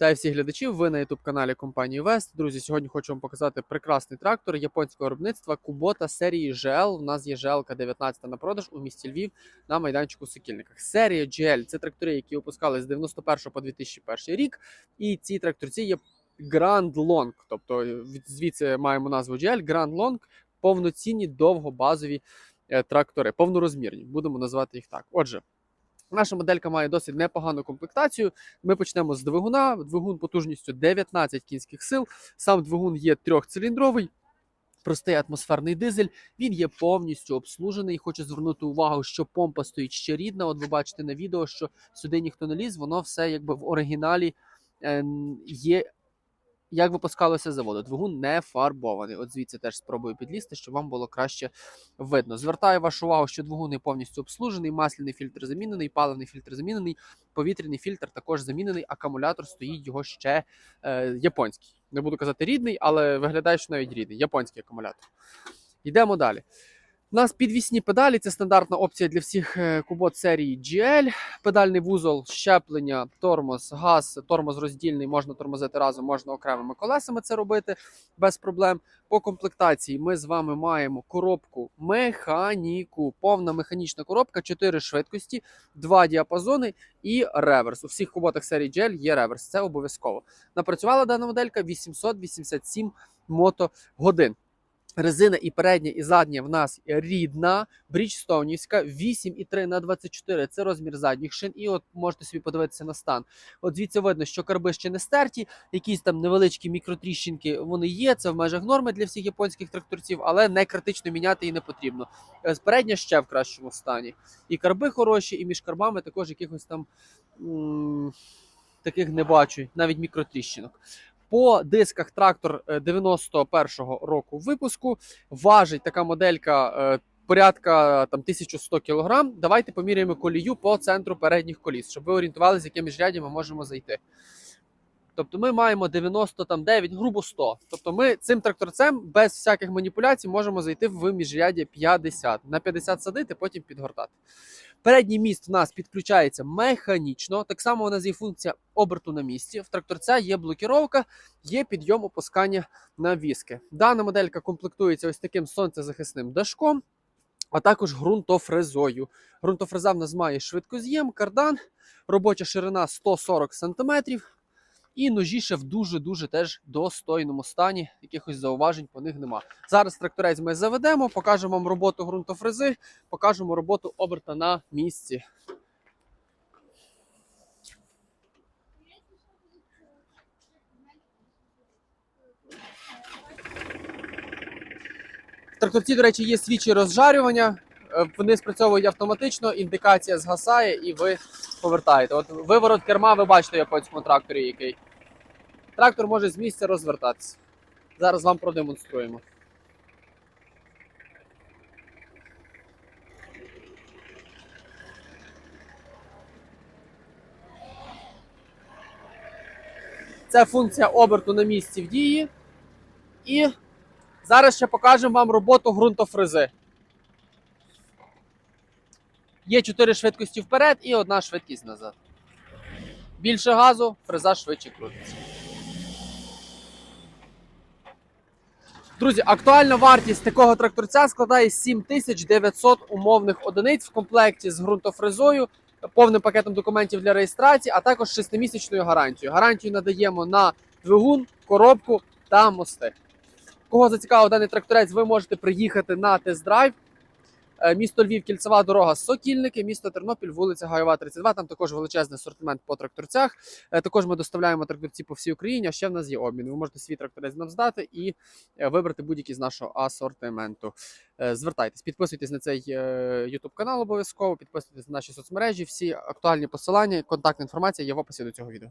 Вітаю всіх глядачів. Ви на youtube каналі компанії Вест. Друзі, сьогодні хочу вам показати прекрасний трактор японського виробництва Kubota серії GL. У нас є GL 19 на продаж у місті Львів на майданчику Сокільниках. Серія GL це трактори, які випускали з 91 по 2001 рік. І ці тракторці є Grand Long, тобто звідси маємо назву GL, Grand Long, повноцінні довгобазові е, трактори, повнорозмірні. Будемо називати їх так. Отже. Наша моделька має досить непогану комплектацію. Ми почнемо з двигуна. Двигун потужністю 19 кінських сил. Сам двигун є трьохциліндровий. Простий атмосферний дизель, він є повністю обслужений. Хочу звернути увагу, що помпа стоїть ще рідна. От ви бачите на відео, що сюди ніхто не ліз, воно все якби в оригіналі е, є, як випускалося з заводу. Двигун не фарбований. От звідси теж спробую підлізти, щоб вам було краще видно. Звертаю вашу увагу, що двигун є повністю обслужений, масляний фільтр замінений, паливний фільтр замінений, повітряний фільтр також замінений. Акумулятор стоїть його ще е, японський. Не буду казати рідний, але виглядає, що навіть рідний. Японський акумулятор. Йдемо далі. У нас підвісні педалі це стандартна опція для всіх е, кубот серії GL. Педальний вузол, щеплення, тормоз, газ, тормоз роздільний, можна тормозити разом, можна окремими колесами це робити без проблем. По комплектації ми з вами маємо коробку механіку, повна механічна коробка, 4 швидкості, 2 діапазони і реверс. У всіх куботах серії GL є реверс, це обов'язково. Напрацювала дана моделька 887 мотогодин. Резина і передня, і задня в нас рідна, бріджстоунівська, 8,3 на 24 це розмір задніх шин. І от можете собі подивитися на стан. От звідси видно, що карби ще не стерті, якісь там невеличкі мікротріщинки вони є. Це в межах норми для всіх японських тракторців, але не критично міняти і не потрібно. Е, Передня ще в кращому стані. І карби хороші, і між карбами також якихось там таких не бачу, навіть мікротріщинок. По дисках трактор е, 91-го року випуску. Важить така моделька е, порядка там 1100 кг. Давайте поміряємо колію по центру передніх коліс, щоб ви орієнтувалися, з яким ми можемо зайти. Тобто ми маємо 99, грубо 100. Тобто ми цим тракторцем без всяких маніпуляцій можемо зайти в міжряддя 50. На 50 садити, потім підгортати. Передній міст в нас підключається механічно. Так само у нас є функція оберту на місці. В тракторця є блокіровка, є підйом опускання на віски. Дана моделька комплектується ось таким сонцезахисним дашком, а також ґрунтофрезою. Ґрунтофреза в нас має швидкоз'єм, кардан, робоча ширина 140 см. І ножі ще в дуже-дуже теж достойному стані. Якихось зауважень по них нема. Зараз тракторець ми заведемо, покажемо вам роботу ґрунтофрези, покажемо роботу оберта на місці. В тракторці, до речі, є свічі розжарювання. Е, Вони спрацьовують автоматично, індикація згасає і ви повертаєте. От виворот керма, ви бачите в японському тракторі який. Трактор може з місця розвертатися. Зараз вам продемонструємо. Це функція оберту на місці в дії. І зараз ще покажемо вам роботу ґрунтофрези. Є 4 швидкості вперед і одна швидкість назад. Більше газу, фреза швидше крутиться. Друзі, актуальна вартість такого тракторця складає 7900 умовних одиниць в комплекті з ґрунтофрезою, повним пакетом документів для реєстрації, а також 6-місячною гарантією. Гарантію надаємо на двигун, коробку та мости. Кого зацікавив даний тракторець, ви можете приїхати на тест-драйв. Е, Місто Львів, кільцева дорога, Сокільники, місто Тернопіль, вулиця Гайова, 32. Там також величезний асортимент по тракторцях. Е, Також ми доставляємо тракторці по всій Україні. А ще в нас є обмін. Ви можете свій тракторець нам здати і е, вибрати будь-який з нашого асортименту. Звертайтесь, підписуйтесь на цей YouTube канал обов'язково, підписуйтесь на наші соцмережі. Всі актуальні посилання, контактна інформація є в описі до цього відео.